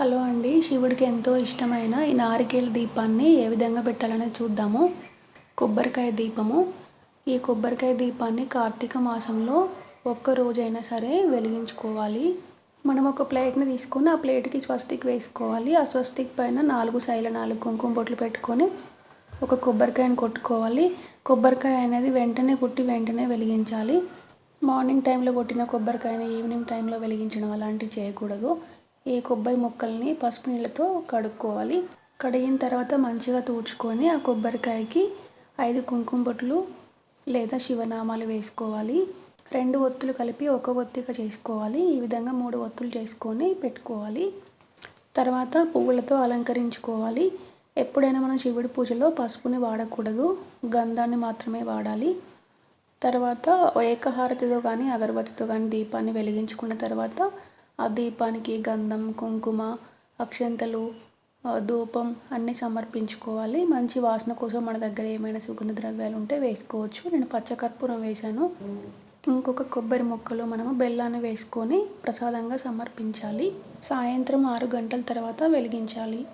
Hello అండి. శివుడికి ఎంతో ఇష్టమైన ఈ నారికేల దీపాన్ని ఏ విధంగా పెట్టాలనేది చూద్దాము. కొబ్బరికాయ దీపము. ఈ కొబ్బరికాయ దీపాన్ని కార్తీక మాసంలో ఒక్క రోజైనా సరే వెలిగించుకోవాలి. మనం ఒక ప్లేట్ని తీసుకొని ఆ ప్లేట్కి స్వస్తిక్ వేసుకోవాలి. ఆ స్వస్తిక్ పైన నాలుగు శైల నాలుగు కుంకుమ బొట్లు పెట్టుకొని ఒక కొబ్బరికాయని కొట్టుకోవాలి. కొబ్బరికాయ అనేది వెంటనే కొట్టి వెంటనే వెలిగించాలి. మార్నింగ్ టైంలో కొట్టిన కొబ్బరికాయని ఈవినింగ్ టైంలో వెలిగించడం అలాంటివి చేయకూడదు. ఈ కొబ్బరి ముక్కల్ని పసుపు నీళ్ళతో కడుక్కోవాలి. కడిగిన తర్వాత మంచిగా తూడ్చుకొని ఆ కొబ్బరికాయకి ఐదు కుంకుమ బొట్లు లేదా శివనామాలు వేసుకోవాలి. రెండు ఒత్తులు కలిపి ఒక ఒత్తిగా చేసుకోవాలి. ఈ విధంగా మూడు ఒత్తులు చేసుకొని పెట్టుకోవాలి. తర్వాత పువ్వులతో అలంకరించుకోవాలి. ఎప్పుడైనా మనం శివుడి పూజలో పసుపుని వాడకూడదు. గంధాన్ని మాత్రమే వాడాలి. తర్వాత ఏకహారతితో కానీ అగరబత్తితో కానీ దీపాన్ని వెలిగించుకున్న తర్వాత ఆ దీపానికి గంధం కుంకుమ అక్షంతలు ధూపం అన్నీ సమర్పించుకోవాలి. మంచి వాసన కోసం మన దగ్గర ఏమైనా సుగంధ ద్రవ్యాలు ఉంటే వేసుకోవచ్చు. నేను పచ్చకర్పూరం వేశాను. ఇంకొక కొబ్బరి ముక్కలో మనము బెల్లాన్ని వేసుకొని ప్రసాదంగా సమర్పించాలి. సాయంత్రం ఆరు గంటల తర్వాత వెలిగించాలి.